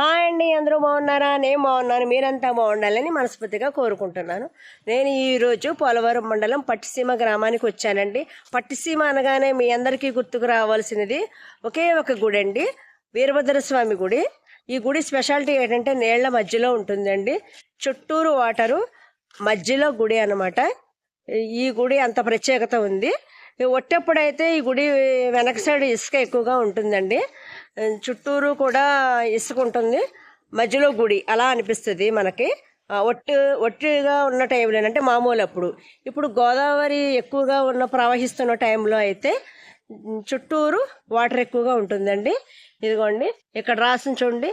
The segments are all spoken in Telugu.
హాయ్ అండి అందరూ బాగున్నారా? నేను బాగున్నాను మీరంతా బాగుండాలని మనస్ఫూర్తిగా కోరుకుంటున్నాను. నేను ఈరోజు పోలవరం మండలం పట్టిసీమ గ్రామానికి వచ్చానండి. పట్టిసీమ అనగానే మీ అందరికీ గుర్తుకు రావాల్సినది ఒకే ఒక గుడి అండి వీరభద్ర స్వామి గుడి. ఈ గుడి స్పెషాలిటీ ఏంటంటే నీళ్ళ మధ్యలో ఉంటుందండి. చుట్టూరు వాటరు మధ్యలో గుడి అనమాట ఈ గుడి అంత ప్రత్యేకత ఉంది. ఒట్టెప్పుడైతే ఈ గుడి వెనక సైడ్ ఇసుక ఎక్కువగా ఉంటుందండి. చుట్టూరు కూడా ఇసుక ఉంటుంది. మధ్యలో గుడి అలా అనిపిస్తుంది మనకి. ఒట్టి ఒట్టిగా ఉన్న టైంలో అంటే మామూలు అప్పుడు. ఇప్పుడు గోదావరి ఎక్కువగా ఉన్న ప్రవహిస్తున్న టైంలో అయితే చుట్టూరు వాటర్ ఎక్కువగా ఉంటుందండి. ఇదిగోండి ఇక్కడ రాసిన చూడండి.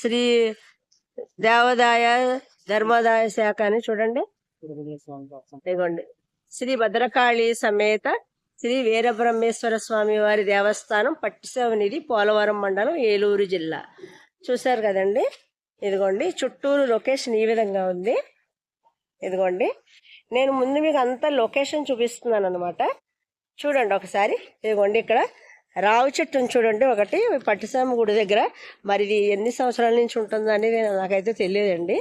శ్రీ దేవాదాయ ధర్మాదాయ శాఖ అని చూడండి. ఇదిగోండి. శ్రీ భద్రకాళి సమేత శ్రీ వీరబ్రహ్మేశ్వర స్వామి వారి దేవస్థానం పట్టిసవనిధి పోలవరం మండలం ఏలూరు జిల్లా. చూశారు కదండి? ఇదిగోండి చుట్టూరు లొకేషన్ ఈ విధంగా ఉంది. ఇదిగోండి నేను ముందు మీకు అంతా లొకేషన్ చూపిస్తున్నాను అనమాట చూడండి ఒకసారి. ఇదిగోండి ఇక్కడ రావు చెట్టును చూడండి. ఒకటి పట్టిసామ గుడి దగ్గర. మరి ఇది ఎన్ని సంవత్సరాల నుంచి ఉంటుందో అనేది నాకైతే తెలియదండి.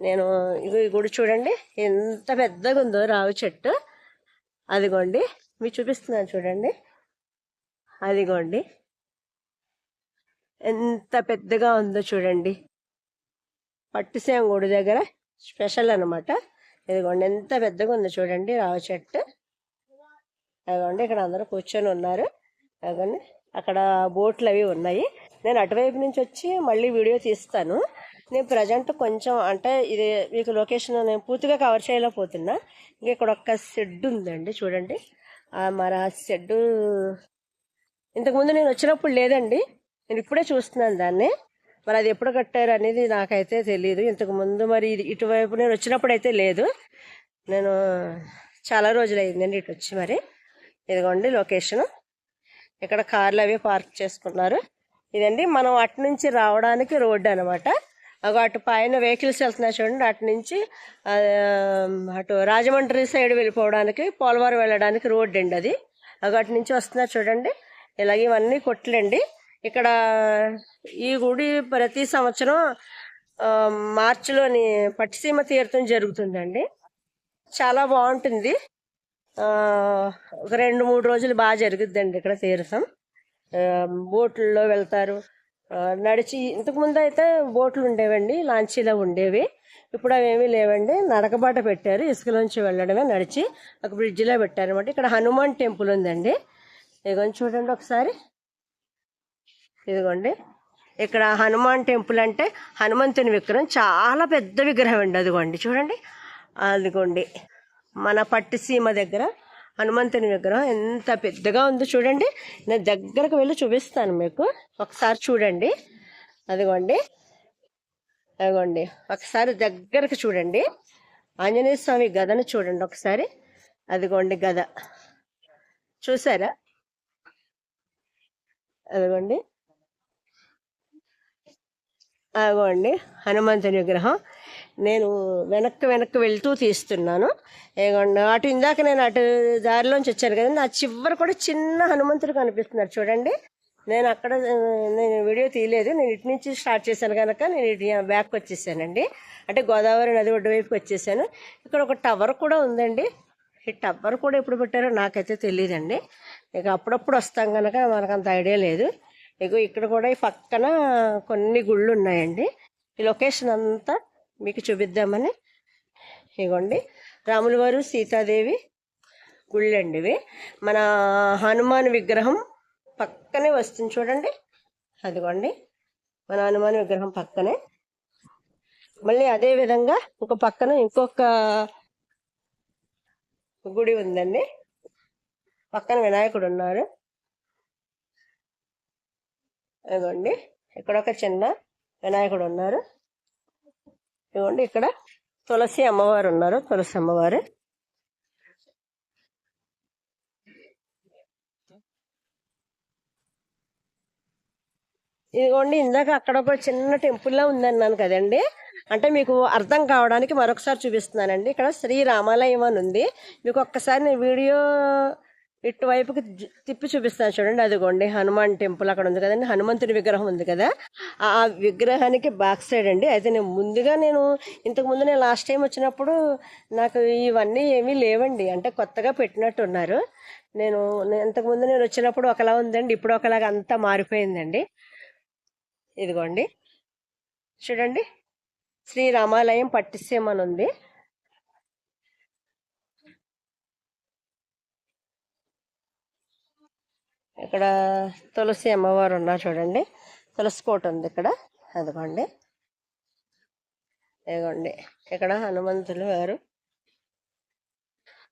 నేను ఇగో ఈ గుడి చూడండి. ఎంత పెద్దగా ఉందో రావి చెట్టు. అదిగోండి. మీకు చూపిస్తున్నాను చూడండి. అదిగోండి. ఎంత పెద్దగా ఉందో చూడండి. పట్టిసేమ గుడి దగ్గర స్పెషల్ అనమాట ఇదిగోండి. ఎంత పెద్దగా ఉందో చూడండి రావి చెట్టు. అదిగోండి. ఇక్కడ అందరూ కూర్చొని ఉన్నారు. అదిగోండి. అక్కడ బోట్లు అవి ఉన్నాయి. నేను అటువైపు నుంచి వచ్చి మళ్ళీ వీడియో తీస్తాను. నేను ప్రజెంట్ కొంచెం అంటే ఇది మీకు లొకేషన్ నేను పూర్తిగా కవర్ చేయలేకపోతున్నా. ఇంకా ఇక్కడ ఒక్క షెడ్ ఉందండి చూడండి. మరి ఆ షెడ్ ఇంతకుముందు నేను వచ్చినప్పుడు లేదండి. నేను ఇప్పుడే చూస్తున్నాను దాన్ని. మరి అది ఎప్పుడు కట్టారు అనేది నాకైతే తెలియదు ఇంతకు ముందు మరి ఇది ఇటువైపు నేను వచ్చినప్పుడు అయితే లేదు. నేను చాలా రోజులు అయిందండి ఇటు వచ్చి మరి. ఇదిగోండి లొకేషన్ ఇక్కడ కార్లు అవి పార్క్ చేసుకున్నారు. ఇదండి మనం అటు నుంచి రావడానికి రోడ్డు అనమాట అటు పైన వెహికల్స్ వెళ్తున్నాయి చూడండి అటు నుంచి అటు రాజమండ్రి సైడ్ వెళ్ళిపోవడానికి పోలవరం వెళ్ళడానికి రోడ్డు అండి అది. అటు నుంచి వస్తున్నా చూడండి ఇలాగ ఇవన్నీ కొట్లండి. ఇక్కడ ఈ గుడి ప్రతి సంవత్సరం మార్చిలోని పట్టిసీమ తీర్థం జరుగుతుందండి. చాలా బాగుంటుంది. ఒక రెండు మూడు రోజులు బాగా జరుగుద్దండి ఇక్కడ తీర్థం. బోట్లలో వెళ్తారు. నడిచి ఇంతకుముందు అయితే బోట్లు ఉండేవండి లాంచీలో ఉండేవి. ఇప్పుడు అవేమీ లేవండి. నడకబాట పెట్టారు ఇసుకలోంచి వెళ్ళడమే నడిచి ఒక బ్రిడ్జిలో పెట్టారు అనమాట ఇక్కడ హనుమాన్ టెంపుల్ ఉందండి. ఇదిగోండి చూడండి ఒకసారి. ఇదిగోండి. ఇక్కడ హనుమాన్ టెంపుల్ అంటే హనుమంతుని విగ్రహం. చాలా పెద్ద విగ్రహం అండి. అదిగోండి చూడండి. అదిగోండి. మన పట్టిసీమ దగ్గర హనుమంతుని విగ్రహం ఎంత పెద్దగా ఉందో చూడండి. నేను దగ్గరకు వెళ్ళి చూపిస్తాను మీకు. ఒకసారి చూడండి. అదిగోండి. అదిగోండి. ఒకసారి దగ్గరకు చూడండి. ఆంజనేయ స్వామి గదను చూడండి ఒకసారి. అదిగోండి గద. చూసారా? అదిగోండి. అదిగోండి. హనుమంతుని విగ్రహం. నేను వెనక్కి వెనక్కి వెళ్తూ తీస్తున్నాను. అటు ఇందాక నేను అటు దారిలోంచి వచ్చాను కదండి ఆ చివరి కూడా చిన్న హనుమంతుడు కనిపిస్తున్నారు చూడండి. నేను అక్కడ నేను వీడియో తీయలేదు. నేను ఇటు నుంచి స్టార్ట్ చేశాను కనుక నేను ఇటు బ్యాక్ వచ్చేసానండి. అంటే గోదావరి నది ఒడ్డు వైపుకి వచ్చేసాను. ఇక్కడ ఒక టవర్ కూడా ఉందండి. ఈ టవర్ కూడా ఎప్పుడు పెట్టారో నాకైతే తెలియదండి ఇక అప్పుడప్పుడు వస్తాం కనుక మనకు అంత ఐడియా లేదు. ఇగో ఇక్కడ కూడా ఈ పక్కన కొన్ని గుళ్ళు ఉన్నాయండి. ఈ లొకేషన్ అంతా మీకు చూపిద్దామని. ఇగోండి. రాముల వారు సీతాదేవి గుళ్ళండి ఇవి మన హనుమాన్ విగ్రహం పక్కనే వస్తుంది చూడండి. అదిగోండి. మన హనుమాన్ విగ్రహం పక్కనే. మళ్ళీ అదే విధంగా ఇంకో పక్కన ఇంకొక గుడి ఉందండి. పక్కన వినాయకుడు ఉన్నారు. ఇదిగోండి ఇక్కడ ఒక చిన్న వినాయకుడు ఉన్నారు. ఇదిగోండి ఇక్కడ తులసి అమ్మవారు ఉన్నారు. తులసి అమ్మవారు. ఇదిగోండి ఇందాక అక్కడ ఒక చిన్న టెంపుల్లా ఉందన్నాను కదండి. అంటే మీకు అర్థం కావడానికి మరొకసారి చూపిస్తున్నానండి. ఇక్కడ శ్రీ రామాలయం అని ఉంది. మీకు ఒక్కసారి నేను వీడియో ఇటువైపుకి తిప్పి చూపిస్తాను చూడండి అదిగోండి హనుమాన్ టెంపుల్ అక్కడ ఉంది కదండి హనుమంతుడి విగ్రహం ఉంది కదా. ఆ విగ్రహానికి బ్యాక్ సైడ్ అండి. అయితే నేను ముందుగా నేను ఇంతకుముందు నేను లాస్ట్ టైం వచ్చినప్పుడు నాకు ఇవన్నీ ఏమీ లేవండి. అంటే కొత్తగా పెట్టినట్టు ఉన్నారు. నేను ఇంతకుముందు నేను వచ్చినప్పుడు ఒకలా ఉందండి ఇప్పుడు ఒకలాగా అంతా మారిపోయిందండి. ఇదిగోండి. చూడండి. శ్రీ రామాలయం పట్టిసీమ అని ఉంది. ఇక్కడ తులసి అమ్మవారు ఉన్నారు చూడండి. తులసి కోట ఉంది ఇక్కడ. అదిగోండి. ఇదిగోండి. ఇక్కడ హనుమంతులు గారు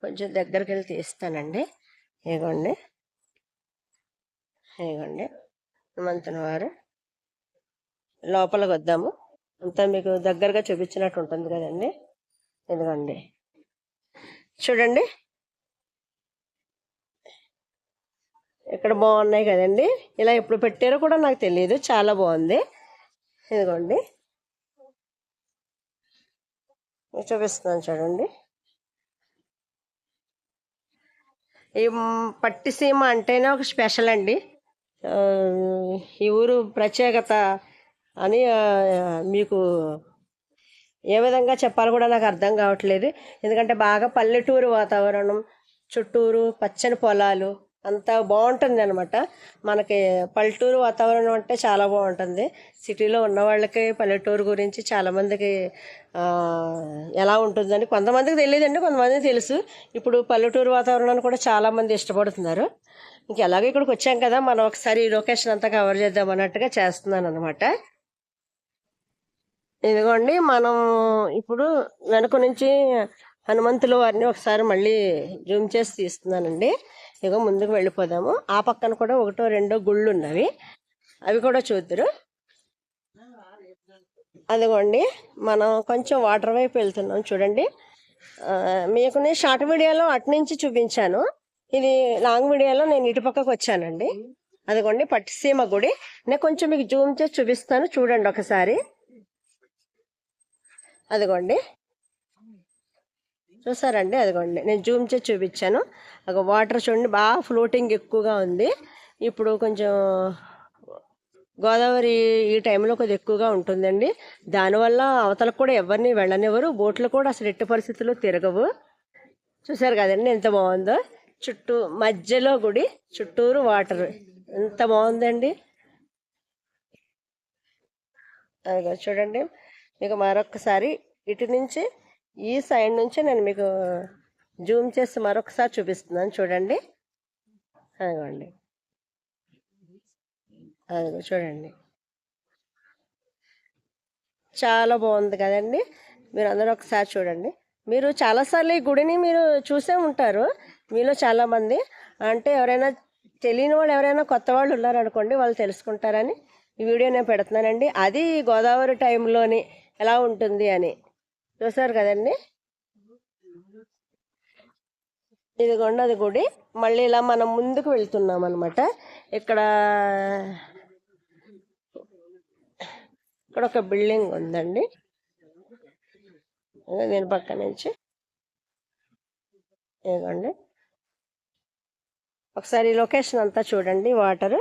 కొంచెం దగ్గరికి వెళ్ళి తీస్తానండి. ఇదిగోండి. ఇదిగోండి. హనుమంతుని వారు లోపలికి వద్దాము. అంతా మీకు దగ్గరగా చూపించినట్టు ఉంటుంది కదండి. ఇదిగోండి. చూడండి. ఇక్కడ బాగున్నాయి కదండి. ఇలా ఎప్పుడు పెట్టారో కూడా నాకు తెలియదు చాలా బాగుంది. ఇదిగోండి. చూపిస్తున్నాను చూడండి. ఈ పట్టిసీమ అంటేనే ఒక స్పెషల్ అండి. ఈ ఊరు ప్రత్యేకత అని మీకు ఏ విధంగా చెప్పాలో కూడా నాకు అర్థం కావట్లేదు. ఎందుకంటే బాగా పల్లెటూరు వాతావరణం చుట్టూరు పచ్చని పొలాలు అంత బాగుంటుంది అనమాట మనకి పల్లెటూరు వాతావరణం అంటే చాలా బాగుంటుంది. సిటీలో ఉన్న వాళ్ళకి పల్లెటూరు గురించి చాలామందికి ఎలా ఉంటుందని కొంతమందికి తెలియదండి కొంతమందికి తెలుసు. ఇప్పుడు పల్లెటూరు వాతావరణాన్ని కూడా చాలామంది ఇష్టపడుతున్నారు. ఇంక ఎలాగో ఇక్కడికి వచ్చాం కదా మనం ఒకసారి ఈ లొకేషన్ అంతా కవర్ చేద్దాం అన్నట్టుగా చేస్తున్నాను అనమాట ఇదిగోండి మనం ఇప్పుడు వెనక నుంచి హనుమంతుల వారిని ఒకసారి మళ్ళీ జూమ్ చేసి తీస్తున్నానండి. ఇగో ముందుకు వెళ్ళిపోదాము. ఆ పక్కన కూడా ఒకటో రెండో గుళ్ళు ఉన్నవి. అవి కూడా చూద్దరు. అదిగోండి మనం కొంచెం వాటర్ వైపు వెళ్తున్నాం చూడండి. మీకు నేను షార్ట్ వీడియోలో అటు నుంచి చూపించాను. ఇది లాంగ్ వీడియోలో నేను ఇటుపక్కకు వచ్చానండి. అదిగోండి పట్టిసీమ గుడి. నేను కొంచెం మీకు జూమ్ చేసి చూపిస్తాను. చూడండి ఒకసారి. అదిగోండి. చూసారండి? అదిగోండి. నేను జూమ్ చేసి చూపించాను. ఒక వాటర్ చూడండి బాగా ఫ్లోటింగ్ ఎక్కువగా ఉంది. ఇప్పుడు కొంచెం గోదావరి ఈ టైంలో కొద్దిగా ఎక్కువగా ఉంటుందండి. దానివల్ల అవతలకు కూడా ఎవరిని వెళ్ళనివ్వరు బోట్లు కూడా అసలు ఎట్టి పరిస్థితుల్లో తిరగవు. చూసారు కదండి ఎంత బాగుందో? చుట్టూ మధ్యలో గుడి చుట్టూరు వాటర్. ఎంత బాగుందండి. అదిగో చూడండి. మీకు మరొకసారి ఇటు నుంచి ఈ సైడ్ నుంచే నేను మీకు జూమ్ చేసి మరొకసారి చూపిస్తున్నాను. చూడండి. అదిగోండి. అదిగో చూడండి. చాలా బాగుంది కదండి. మీరు అందరూ ఒకసారి చూడండి. మీరు చాలాసార్లు ఈ గుడిని మీరు చూసే ఉంటారు. మీలో చాలామంది. అంటే ఎవరైనా తెలియని వాళ్ళు ఎవరైనా కొత్త వాళ్ళు ఉన్నారనుకోండి వాళ్ళు తెలుసుకుంటారని ఈ వీడియో నేను పెడుతున్నానండి. అది గోదావరి టైంలోని ఎలా ఉంటుంది అని. చూసారు కదండి? ఇదిగోండి అది గుడి. మళ్ళీ ఇలా మనం ముందుకు వెళ్తున్నాం అనమాట ఇక్కడ ఇక్కడ ఒక బిల్డింగ్ ఉందండి. దీని పక్క నుంచి. ఇదిగోండి. ఒకసారి లొకేషన్ అంతా చూడండి వాటర్.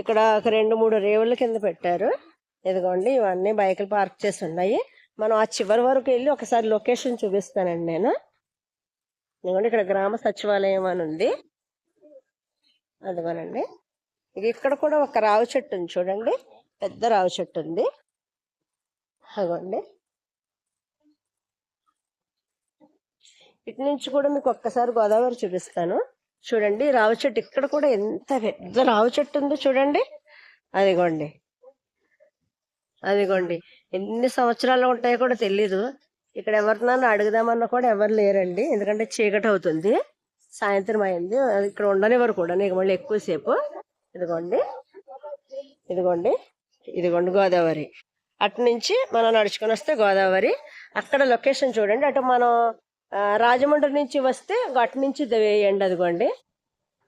ఇక్కడ ఒక రెండు మూడు రేవుల కింద పెట్టారు. ఇదిగోండి ఇవన్నీ బైకులు పార్క్ చేసి ఉన్నాయి. మనం ఆ చివరి వరకు వెళ్ళి ఒకసారి లొకేషన్ చూపిస్తానండి నేను. ఎందుకంటే ఇక్కడ గ్రామ సచివాలయం అని ఉంది. అదిగోనండి. ఇక ఇక్కడ కూడా ఒక రావి చెట్టు ఉంది చూడండి. పెద్ద రావి చెట్టు ఉంది. అదిగోండి. ఇటు నుంచి కూడా మీకు ఒక్కసారి గోదావరి చూపిస్తాను. చూడండి రావి చెట్టు ఇక్కడ కూడా ఎంత పెద్ద రావి చెట్టు ఉందో చూడండి. అదిగోండి. అదిగోండి. ఎన్ని సంవత్సరాలు ఉంటాయో కూడా తెలీదు. ఇక్కడ ఎవరినన్నా అడుగుదామన్నా కూడా ఎవరు లేరండి. ఎందుకంటే చీకటి అవుతుంది. సాయంత్రం అయింది. అది ఇక్కడ ఉండనివ్వరు కూడా నీకు మళ్ళీ ఎక్కువసేపు. ఇదిగోండి. ఇదిగోండి. ఇదిగోండి గోదావరి. అటు నుంచి మనం నడుచుకొని వస్తే గోదావరి. అక్కడ లొకేషన్ చూడండి. అటు మనం రాజమండ్రి నుంచి వస్తే అటు నుంచి వేయండి అదిగోండి.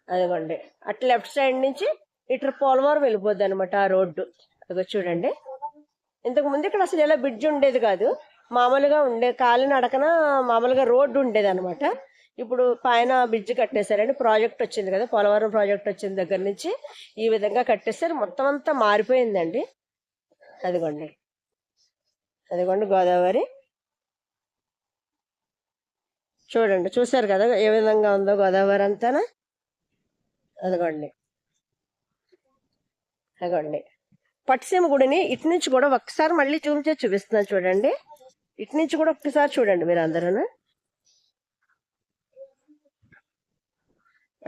అదిగోండి. అటు లెఫ్ట్ సైడ్ నుంచి ఇటు పోలవరం వెళ్ళిపోద్ది అనమాట ఆ రోడ్డు. అదిగో చూడండి. ఇంతకు ముందు ఇక్కడ అసలు ఇలా బ్రిడ్జ్ ఉండేది కాదు. మామూలుగా ఉండే కాలి నడకన మామూలుగా రోడ్డు ఉండేది అనమాట ఇప్పుడు పైన బ్రిడ్జ్ కట్టేశారండి ప్రాజెక్ట్ వచ్చింది కదా పోలవరం ప్రాజెక్ట్ వచ్చిన దగ్గర నుంచి ఈ విధంగా కట్టేశారు. మొత్తం అంతా మారిపోయిందండి. అదిగోండి. అదిగోండి గోదావరి. చూడండి చూశారు కదా ఏ విధంగా ఉందో గోదావరి అంతానా? అదిగోండి. అదిగోండి. పట్టిసీమ గుడిని ఇటు నుంచి కూడా ఒక్కసారి మళ్ళీ జూమ్ చేసి చూపిస్తున్నాను చూడండి. ఇటు నుంచి కూడా ఒక్కసారి చూడండి మీరు అందరూ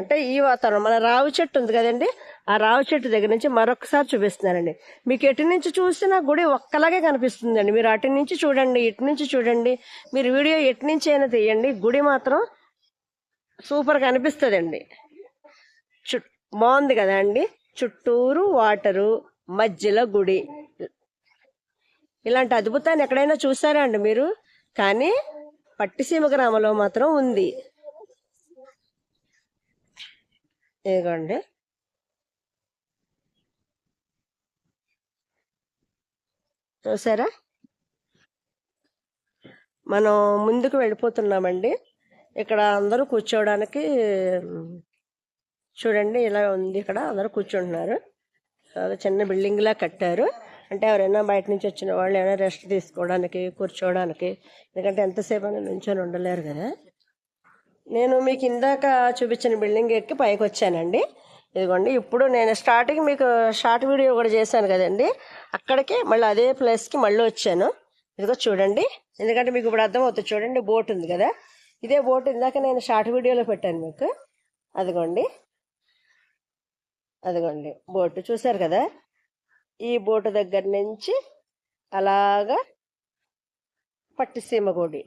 అంటే ఈ వాతావరణం మన రావి చెట్టు ఉంది కదండి ఆ రావి చెట్టు దగ్గర నుంచి మరొకసారి చూపిస్తున్నానండి. మీకు ఎటు నుంచి చూసినా గుడి ఒక్కలాగే కనిపిస్తుందండి. మీరు అటు నుంచి చూడండి ఇటు నుంచి చూడండి మీరు వీడియో ఎటు నుంచి అయినా తీయండి గుడి మాత్రం సూపర్గా అనిపిస్తుందండి చు బాగుంది కదా అండి. చుట్టూరు వాటరు. మధ్యలో గుడి. ఇలాంటి అద్భుతాన్ని ఎక్కడైనా చూసారా అండి మీరు? కానీ పట్టిసీమ గ్రామంలో మాత్రం ఉంది. ఇదిగోండి. చూసారా? మనం ముందుకు వెళ్ళిపోతున్నామండి. ఇక్కడ అందరూ కూర్చోవడానికి చూడండి ఇలా ఉంది ఇక్కడ. అందరూ కూర్చుంటున్నారు. చాలా చిన్న బిల్డింగ్లా కట్టారు. అంటే ఎవరైనా బయట నుంచి వచ్చిన వాళ్ళు ఏమైనా రెస్ట్ తీసుకోవడానికి కూర్చోవడానికి ఎందుకంటే ఎంతసేపు అయినా నుంచొని ఉండలేరు కదా. నేను మీకు ఇందాక చూపించిన బిల్డింగ్ ఎక్కి పైకి వచ్చానండి. ఇదిగోండి ఇప్పుడు నేను స్టార్టింగ్ మీకు షార్ట్ వీడియో కూడా చేశాను కదండి. అక్కడికి మళ్ళీ అదే ప్లేస్కి మళ్ళీ వచ్చాను. ఇదిగో చూడండి. ఎందుకంటే మీకు ఇప్పుడు అర్థమవుతుంది చూడండి బోట్ ఉంది కదా. ఇదే బోట్ ఇందాక నేను షార్ట్ వీడియోలో పెట్టాను మీకు. అదిగోండి. అదిగోండి బోటు చూశారు కదా? ఈ బోటు దగ్గర నుంచి అలాగా పట్టిసీమ గుడి.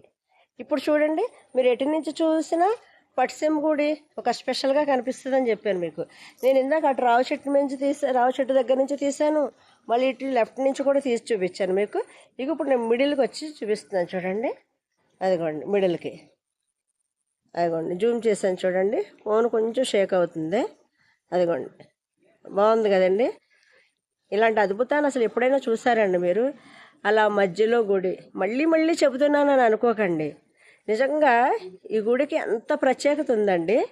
ఇప్పుడు చూడండి మీరు ఎటు నుంచి చూసినా పట్టిసీమ గుడి ఒక స్పెషల్గా కనిపిస్తుందని చెప్పాను మీకు. నేను ఇందాక అటు రావు చెట్టు నుంచి తీసా రావు చెట్టు దగ్గర నుంచి తీసాను మళ్ళీ ఇటు లెఫ్ట్ నుంచి కూడా తీసి చూపించాను మీకు. ఇక ఇప్పుడు నేను మిడిల్కి వచ్చి చూపిస్తున్నాను చూడండి. అదిగోండి మిడిల్కి. అదిగోండి జూమ్ చేశాను చూడండి. ఫోన్ కొంచెం షేక్ అవుతుంది. అదిగోండి. బాగుంది కదండి. ఇలాంటి అద్భుతాన్ని అసలు ఎప్పుడైనా చూసారండి మీరు? అలా మధ్యలో గుడి మళ్ళీ మళ్ళీ చెబుతున్నానని అనుకోకండి. నిజంగా ఈ గుడికి ఎంత ప్రత్యేకత ఉందండి.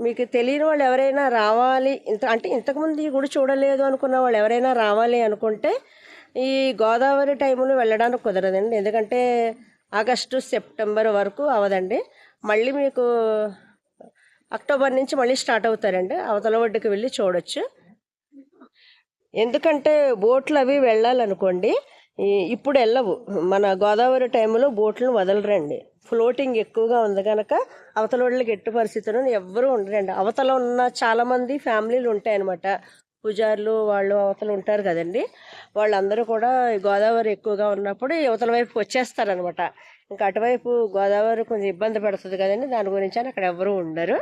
మీకు తెలియని వాళ్ళు ఎవరైనా రావాలి ఇంత అంటే ఇంతకుముందు ఈ గుడి చూడలేదు అనుకున్న వాళ్ళు ఎవరైనా రావాలి అనుకుంటే ఈ గోదావరి టైంలో వెళ్ళడానికి కుదరదండి. ఎందుకంటే ఆగస్టు సెప్టెంబర్ వరకు అవదండి. మళ్ళీ మీకు అక్టోబర్ నుంచి మళ్ళీ స్టార్ట్ అవుతారండి. అవతల ఒడ్డుకి వెళ్ళి చూడొచ్చు. ఎందుకంటే బోట్లు అవి వెళ్ళాలనుకోండి ఇప్పుడు వెళ్ళవు. మన గోదావరి టైంలో బోట్లను వదలరండి. ఫ్లోటింగ్ ఎక్కువగా ఉంది కనుక అవతల వాళ్ళకి ఎట్టు పరిస్థితులను ఎవ్వరూ ఉండరండి. అవతల ఉన్న చాలామంది ఫ్యామిలీలు ఉంటాయన్నమాట. పూజారులు వాళ్ళు అవతలు ఉంటారు కదండి. వాళ్ళందరూ కూడా గోదావరి ఎక్కువగా ఉన్నప్పుడు ఈ అవతల వైపు వచ్చేస్తారనమాట ఇంకా అటువైపు గోదావరి కొంచెం ఇబ్బంది పడుతుంది కదండి దాని గురించి అని అక్కడ ఎవరు ఉండరు.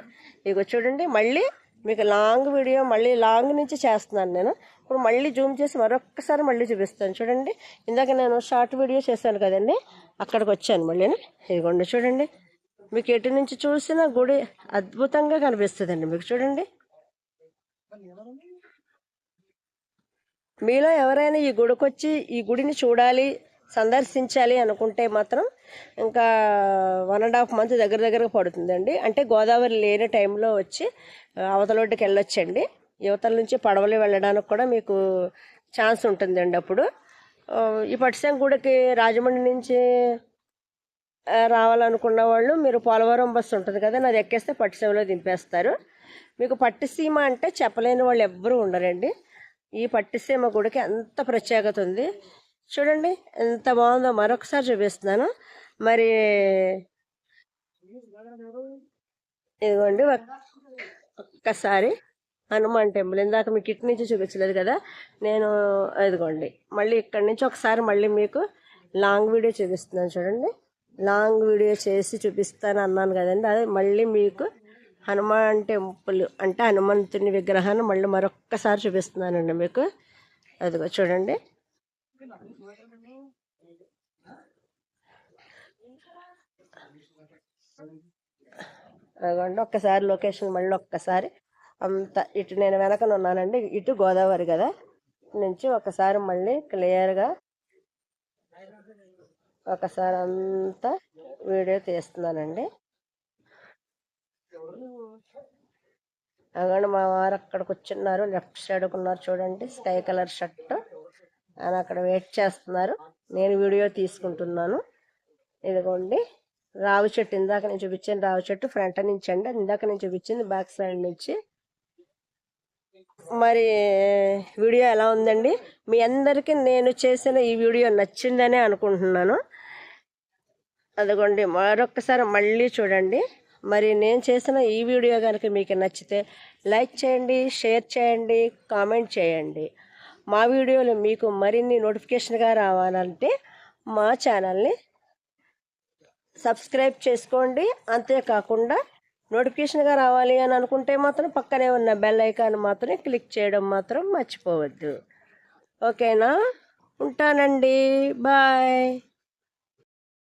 ఇక చూడండి మళ్ళీ మీకు లాంగ్ వీడియో మళ్ళీ లాంగ్ నుంచి చేస్తున్నాను నేను. ఇప్పుడు మళ్ళీ జూమ్ చేసి మరొక్కసారి మళ్ళీ చూపిస్తాను. చూడండి ఇందాక నేను షార్ట్ వీడియో చేశాను కదండి అక్కడికి వచ్చాను మళ్ళీ. ఇదిగోండి చూడండి మీకు ఎటు నుంచి చూసినా గుడి అద్భుతంగా కనిపిస్తుందండి. మీకు చూడండి. మీలో ఎవరైనా ఈ గుడికొచ్చి ఈ గుడిని చూడాలి సందర్శించాలి అనుకుంటే మాత్రం ఇంకా వన్ అండ్ హాఫ్ మంత్ దగ్గర దగ్గరగా పడుతుందండి. అంటే గోదావరి లేని టైంలో వచ్చి అవతలొడ్డుకి అవతల వెళ్ళొచ్చండి. యువతల నుంచి పడవలు వెళ్ళడానికి కూడా మీకు ఛాన్స్ ఉంటుందండి అప్పుడు. ఈ పట్టిసీమ గుడికి రాజమండ్రి నుంచి రావాలనుకున్న వాళ్ళు మీరు పోలవరం బస్సు ఉంటుంది కదా అది ఎక్కేస్తే పట్టిసీమలో దింపేస్తారు. మీకు పట్టిసీమ అంటే చెప్పలేని వాళ్ళు ఎవ్వరూ ఉండరండి. ఈ పట్టిసీమ గుడికి అంత ప్రత్యేకత ఉంది. చూడండి ఎంత బాగుందో. మరొకసారి చూపిస్తున్నాను. మరి ఇదిగోండి ఒక్కసారి హనుమాన్ టెంపుల్. ఇందాక మీకు ఇటు నుంచి చూపించలేదు కదా నేను ఇదిగోండి మళ్ళీ ఇక్కడి నుంచి ఒకసారి మళ్ళీ మీకు లాంగ్ వీడియో చూపిస్తున్నాను చూడండి. లాంగ్ వీడియో చేసి చూపిస్తాను అన్నాను కదండి అదే మళ్ళీ మీకు హనుమాన్ టెంపుల్ అంటే హనుమంతుని విగ్రహాన్ని మళ్ళీ మరొక్కసారి చూపిస్తున్నానండి మీకు. అదిగో చూడండి. అదిగోండి ఒక్కసారి లొకేషన్ మళ్ళీ ఒక్కసారి. అంత ఇటు నేను వెనకన ఉన్నానండి ఇటు గోదావరి కదా. నుంచి ఒకసారి మళ్ళీ క్లియర్గా ఒకసారి అంతా వీడియో తీస్తున్నానండి. అక్కడ మా వారు అక్కడ కూర్చున్నారు లెఫ్ట్ సైడ్ ఉన్నారు చూడండి స్కై కలర్ షర్ట్. ఆయన అక్కడ వెయిట్ చేస్తున్నారు. నేను వీడియో తీసుకుంటున్నాను. ఇదిగోండి. రావి చెట్టు ఇందాక నేను చూపించాను రావి చెట్టు ఫ్రంట్ నుంచి అండి. ఇందాక నేను చూపించింది బ్యాక్ సైడ్ నుంచి. మరి వీడియో ఎలా ఉందండి? మీ అందరికీ నేను చేసిన ఈ వీడియో నచ్చిందనే అనుకుంటున్నాను. అదిగోండి మరొకసారి మళ్ళీ చూడండి. మరి నేను చేసిన ఈ వీడియో కనుక మీకు నచ్చితే లైక్ చేయండి షేర్ చేయండి కామెంట్ చేయండి. మా వీడియోలు మీకు మరిన్ని నోటిఫికేషన్గా రావాలంటే మా ఛానల్ని సబ్స్క్రైబ్ చేసుకోండి. అంతేకాకుండా నోటిఫికేషన్గా రావాలి అని అనుకుంటే మాత్రం పక్కనే ఉన్న బెల్ ఐకాన్ మాత్రం క్లిక్ చేయడం మాత్రం మర్చిపోవద్దు. ఓకేనా? ఉంటానండి. బాయ్.